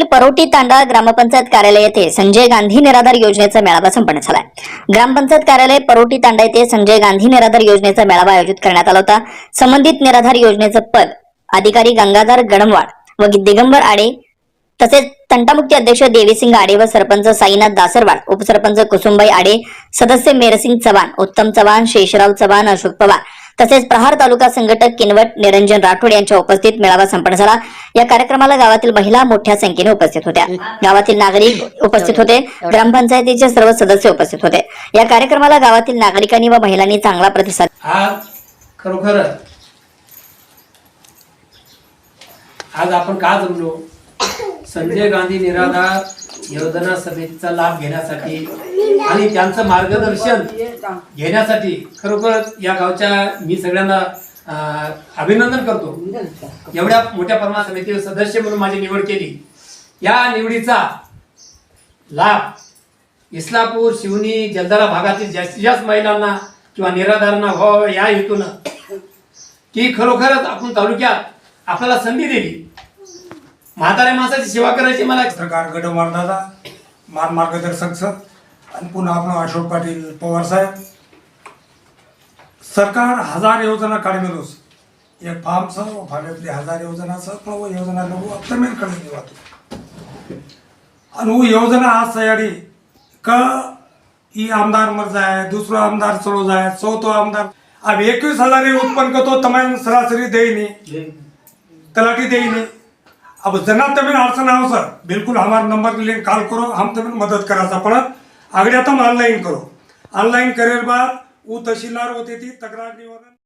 जिल्ह्यातील परोटी तांडा ग्रामपंचायत कार्यालय येथे संजय गांधी निराधार योजनेचा मेळावा संपन्न झालाय ग्रामपंचायत कार्यालय परोटी तांडा येथे संजय गांधी निराधार योजनेचा मेळावा आयोजित करण्यात आला होता. संबंधित निराधार योजनेचं पद अधिकारी गंगाधर गणमवाड व दिगंबर आडे तसेच तंटामुक्ती अध्यक्ष देवीसिंग आडे व सरपंच साईनाथ दासरवाड उपसरपंच कुसुमबाई आडे सदस्य मेरसिंग चव्हाण उत्तम चव्हाण शेषराव चव्हाण अशोक पवार तसेच प्रहार तालुका संघटक किनवट निरंजन राठोड यांच्या उपस्थित मेळावा संपन्न झाला. या कार्यक्रमाला गावातील महिला मोठ्या संख्येने उपस्थित होत्या. गावातील नागरिक उपस्थित होते. ग्रामपंचायतीचे सर्व सदस्य उपस्थित होते. या कार्यक्रमाला गावातील नागरिकांनी व महिलांनी चांगला प्रतिसाद आज खरोखर आज आपण का जमलो? संजय गांधी निराधार योजना समितीचा लाभ घेण्यासाठी आणि त्यांचं मार्गदर्शन घेण्यासाठी खरोखर या गावच्या मी सगळ्यांना अभिनंदन करतो. एवढ्या मोठ्या प्रमाणात समितीचे सदस्य म्हणून माझी निवड केली. या निवडीचा लाभ इस्लापूर शिवनी जलदारा भागातील जास्तीत जास्त महिलांना किंवा निराधारांना व्हावं या हेतूनं की खरोखरच आपण तालुक्यात आपल्याला संधी दिली. म्हाताऱ्या माणसाची सेवा करायची मला पत्रकार दादा मान मार्गदर्शक पुन्हा आपण अशोक पाटील पवार साहेब. सरकार हजार योजना काढमेलोस एक फार्मचं फाल्यातली हजार योजनासह नव योजना लघु अप्तमेन कडे वाहतो आणि वो योजना आज सयाडी क ई आमदार मर जाय दुसरो आमदार चलो जाय चौथो आमदार. अब एकवीस हजार उत्पन्न करतो तमाम सरासरी देईनी. तलाटी देईनी. अब जना तमेन अड़चन आओ सर. बिल्कुल हमारा नंबर ले कॉल करो हम तमें मदद करायचा पड़त. આગળ તમે ઓનલાઈન કરો. ઓનલાઈન કરેલ બાદ હું તહસીલદાર હોતી તકરારની વગર